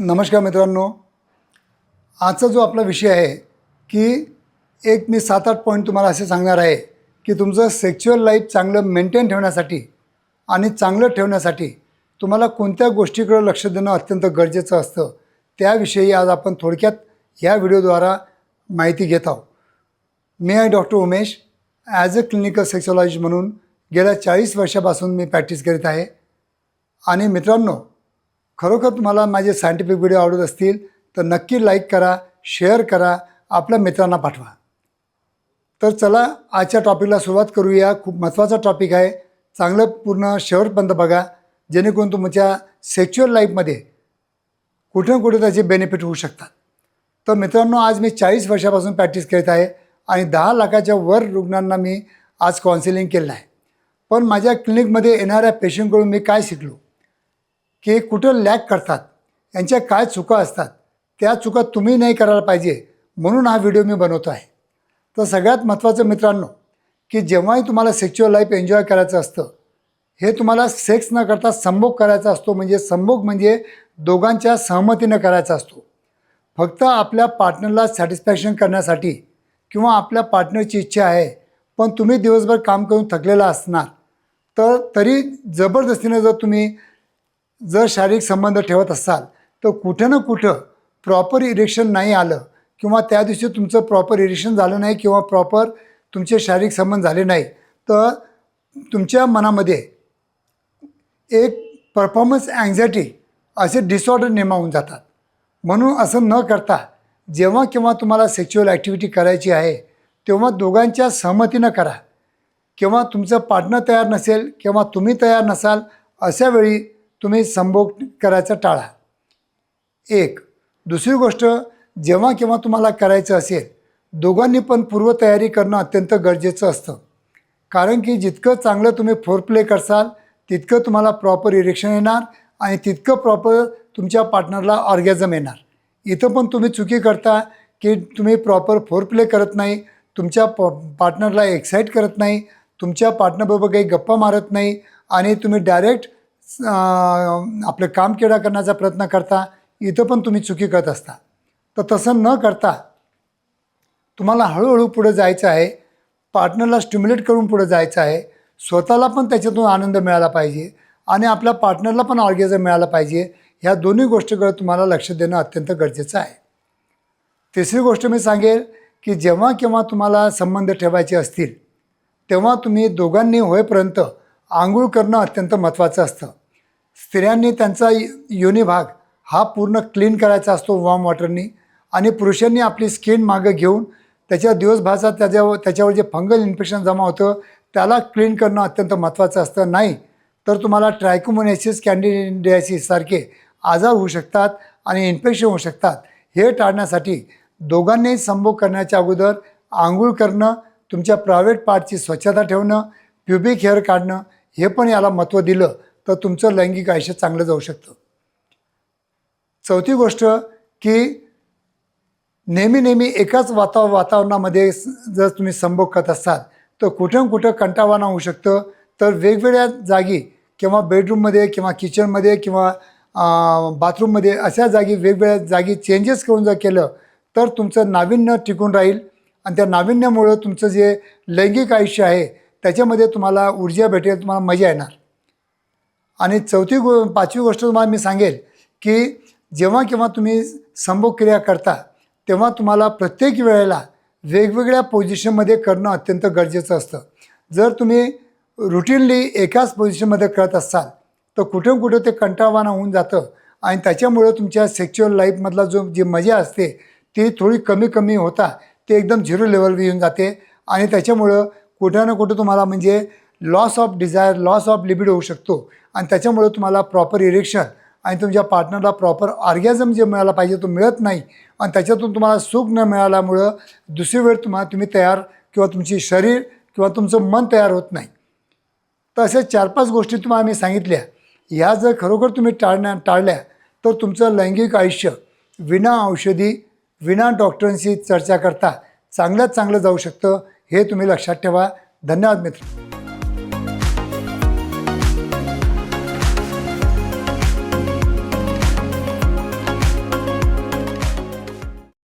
नमस्कार मित्रांनो. आजचा जो आपला विषय आहे की एक मी सात आठ पॉईंट तुम्हाला असे सांगणार आहे की तुमचं सेक्च्युअल लाईफ चांगलं मेंटेन ठेवण्यासाठी आणि चांगलं ठेवण्यासाठी तुम्हाला कोणत्या गोष्टीकडे लक्ष देणं अत्यंत गरजेचं असतं त्याविषयी आज आपण थोडक्यात ह्या व्हिडिओद्वारा माहिती घेत आहोत. मी आहे doctor Umesh. As a clinical sexologist म्हणून गेल्या चाळीस वर्षापासून मी प्रॅक्टिस करीत आहे. आणि मित्रांनो खरोखर तुम्हाला माझे सायंटिफिक व्हिडिओ आवडत असतील तर नक्की लाईक करा शेअर करा आपल्या मित्रांना पाठवा. तर चला आजच्या टॉपिकला सुरुवात करूया. खूप महत्त्वाचा टॉपिक आहे. चांगलं पूर्ण शेवटपर्यंत बघा. जेणेकरून तुमच्या सेक्च्युअल लाईफमध्ये कुठे ना कुठे त्याचे बेनिफिट होऊ शकतात. तर मित्रांनो आज मी चाळीस वर्षापासून प्रॅक्टिस करत आहे आणि दहा लाखाच्या वर रुग्णांना मी आज काउन्सिलिंग केलं आहे. पण माझ्या क्लिनिकमध्ये येणाऱ्या पेशंटकडून मी काय शिकलो? की कुठं लॅक करतात यांच्या काय चुका असतात त्या चुका तुम्ही नाही करायला पाहिजे म्हणून हा व्हिडिओ मी बनवतो आहे. तर सगळ्यात महत्त्वाचं मित्रांनो की जेव्हाही तुम्हाला सेक्च्युअल लाईफ एन्जॉय करायचं असतं हे तुम्हाला सेक्स न करता संभोग करायचा असतो म्हणजे संभोग म्हणजे दोघांच्या सहमतीनं करायचा असतो. फक्त आपल्या पार्टनरला सॅटिस्फॅक्शन करण्यासाठी किंवा आपल्या पार्टनरची इच्छा आहे पण तुम्ही दिवसभर काम करून थकलेला असणार तर तरी जबरदस्तीनं जर तुम्ही जर शारीरिक संबंध ठेवत असाल तर कुठं ना कुठं प्रॉपर इरेक्शन नाही आलं किंवा त्या दिवशी तुमचं प्रॉपर इरेक्शन झालं नाही किंवा प्रॉपर तुमचे शारीरिक संबंध झाले नाही तर तुमच्या मनामध्ये एक परफॉर्मन्स अँझायटी असे डिसऑर्डर निर्माण होऊन जातात. म्हणून असं न करता जेव्हा केव्हा तुम्हाला सेक्च्युअल ॲक्टिव्हिटी करायची आहे तेव्हा दोघांच्या सहमतीनं करा. किंवा तुमचं पार्टनर तयार नसेल किंवा तुम्ही तयार नसाल अशावेळी तुम्ही संभोग करायचं टाळा. एक दुसरी गोष्ट जेव्हा केव्हा तुम्हाला करायचं असेल दोघांनी पण पूर्वतयारी करणं अत्यंत गरजेचं असतं. कारण की जितकं चांगलं तुम्ही फोर प्ले करसाल तितकं तुम्हाला प्रॉपर इरेक्शन येणार आणि तितकं प्रॉपर तुमच्या पार्टनरला ऑर्गॅझम येणार. इथं पण तुम्ही चुकी करता की तुम्ही प्रॉपर फोर प्ले करत नाही तुमच्या प पार्टनरला एक्साईट करत नाही तुमच्या पार्टनरबरोबर काही गप्पा मारत नाही आणि तुम्ही डायरेक्ट आपलं काम केडा करण्याचा प्रयत्न करता इथं पण तुम्ही चुकी करत असता. तर तसं न करता तुम्हाला हळूहळू पुढे जायचं आहे पार्टनरला स्टिम्युलेट करून पुढे जायचं आहे स्वतःला पण त्याच्यातून आनंद मिळाला पाहिजे आणि आपल्या पार्टनरला पण ऑर्गॅझम मिळाला पाहिजे ह्या दोन्ही गोष्टीकडे तुम्हाला लक्ष देणं अत्यंत गरजेचं आहे. तिसरी गोष्ट मी सांगेल की जेव्हा केव्हा तुम्हाला संबंध ठेवायचे असतील तेव्हा तुम्ही दोघांनी होईपर्यंत आंघोळ करणं अत्यंत महत्त्वाचं असतं. स्त्रियांनी त्यांचा योनी भाग हा पूर्ण क्लीन करायचा असतो वॉर्म वॉटरनी आणि पुरुषांनी आपली स्किन मागं घेऊन त्याच्या दिवसभराचा त्याच्यावर त्याच्यावर जे फंगल इन्फेक्शन जमा होतं त्याला क्लीन करणं अत्यंत महत्त्वाचं असतं. नाही तर तुम्हाला ट्रायकोमोनेसिस कॅन्डिडियासिस सारखे आजार होऊ शकतात आणि इन्फेक्शन होऊ शकतात. हे टाळण्यासाठी दोघांनी संभोग करण्याच्या अगोदर आंघोळ करणं तुमच्या प्रायव्हेट पार्टची स्वच्छता ठेवणं प्युबिक हेअर काढणं हे पण याला महत्त्व दिलं. तर तुमचं लैंगिक आयुष्य चांगलं जाऊ शकतं. चौथी गोष्ट की नेहमी नेहमी एकाच वाता वातावरणामध्ये जर तुम्ही संभोग करत असाल तर कुठं कुठं कंटाळवाणा होऊ शकतं. तर वेगवेगळ्या जागी किंवा बेडरूममध्ये किंवा किचनमध्ये किंवा बाथरूममध्ये अशा जागी वेगवेगळ्या जागी चेंजेस करून जर केलं तर तुमचं नाविन्य टिकून राहील. आणि त्या नाविन्यामुळं तुमचं जे लैंगिक आयुष्य आहे त्याच्यामध्ये तुम्हाला ऊर्जा भेटेल तुम्हाला मजा येणार. आणि चौथी गो पाचवी गोष्ट तुम्हाला मी सांगेल की जेव्हा केव्हा तुम्ही संभोग क्रिया करता तेव्हा तुम्हाला प्रत्येक वेळेला वेगवेगळ्या पोझिशनमध्ये करणं अत्यंत गरजेचं असतं. जर तुम्ही रुटीनली एकाच पोझिशनमध्ये करत असाल तर कुठं कुठं ते कंटाळवाणं होऊन जातं आणि त्याच्यामुळं तुमच्या सेक्च्युअल लाईफमधला जो जी मजा असते ती थोडी कमी कमी होता ते एकदम झिरो लेवलवर येऊन जाते आणि त्याच्यामुळं कुठं ना कुठं तुम्हाला म्हणजे loss of desire loss of libido होऊ शकतो. आणि त्याच्यामुळं तुम्हाला प्रॉपर इरेक्शन आणि तुमच्या पार्टनरला प्रॉपर ऑर्गॅझम जे मिळाला पाहिजे तो मिळत नाही. आणि त्याच्यातून तुम्हाला सुख न मिळाल्यामुळं दुसरी वेळ तुम्हाला तुम्ही तयार किंवा तुमची शरीर किंवा तुमचं मन तयार होत नाही. तर अशा चार पाच गोष्टी तुम्हाला मी सांगितल्या. ह्या जर खरोखर तुम्ही टाळण्या टाळल्या तर तुमचं लैंगिक आयुष्य विना औषधी विना डॉक्टरांशी चर्चा करता चांगल्यात चांगलं जाऊ शकतं हे तुम्ही लक्षात ठेवा. धन्यवाद मित्र.